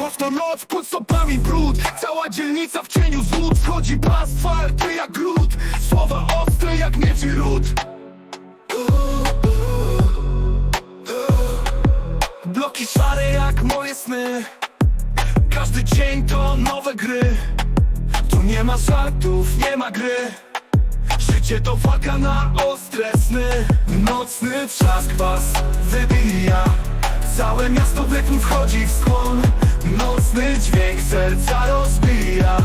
Noc to noc, pod stopami brud. Cała dzielnica w cieniu złód. Wchodzi pas twardy jak gród. Słowa ostre jak miecz i ród. Bloki szare jak moje sny. Każdy dzień to nowe gry. Tu nie ma żartów, nie ma gry. Życie to walka na ostre sny. Nocny trzask was wybija. Całe miasto w rytm wchodzi w skłon Nocny dźwięk serca rozbija.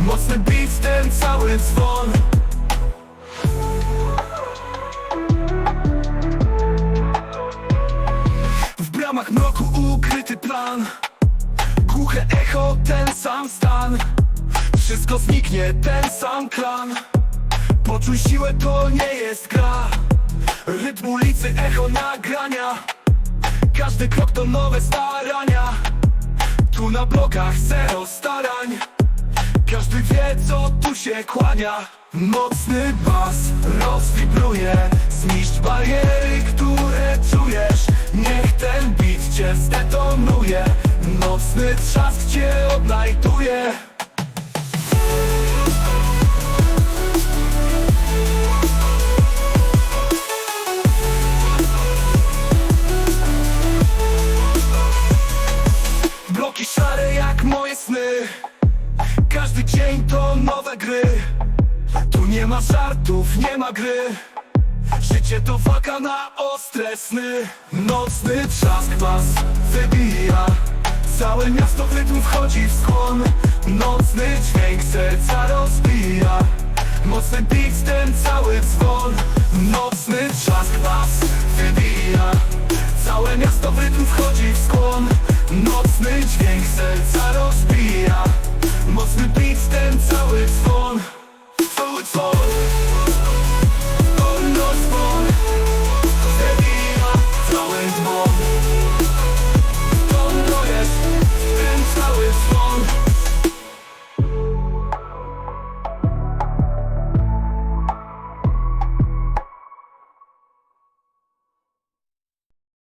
Mocny beat, ten cały dzwon. W bramach mroku ukryty plan. Głuche echo, ten sam stan. Wszystko zniknie, ten sam klan. Poczuj siłę, to nie jest gra. Rytm ulicy, echo nagrania. Każdy krok to nowe starania Tu na blokach zero starań. Każdy wie, co tu się kłania. Mocny bas rozwibruje Zniszcz bariery, które czujesz. Niech ten beat cię zdetonuje. Nocny trzask cię odnajduje gry. Tu nie ma żartów, nie ma gry. Życie to walka na ostre sny. Nocny trzask was wybija. Całe miasto w rytm wchodzi w skłon. Nocny dźwięk serca rozbija. Mocny beat, ten cały dzwon it's born.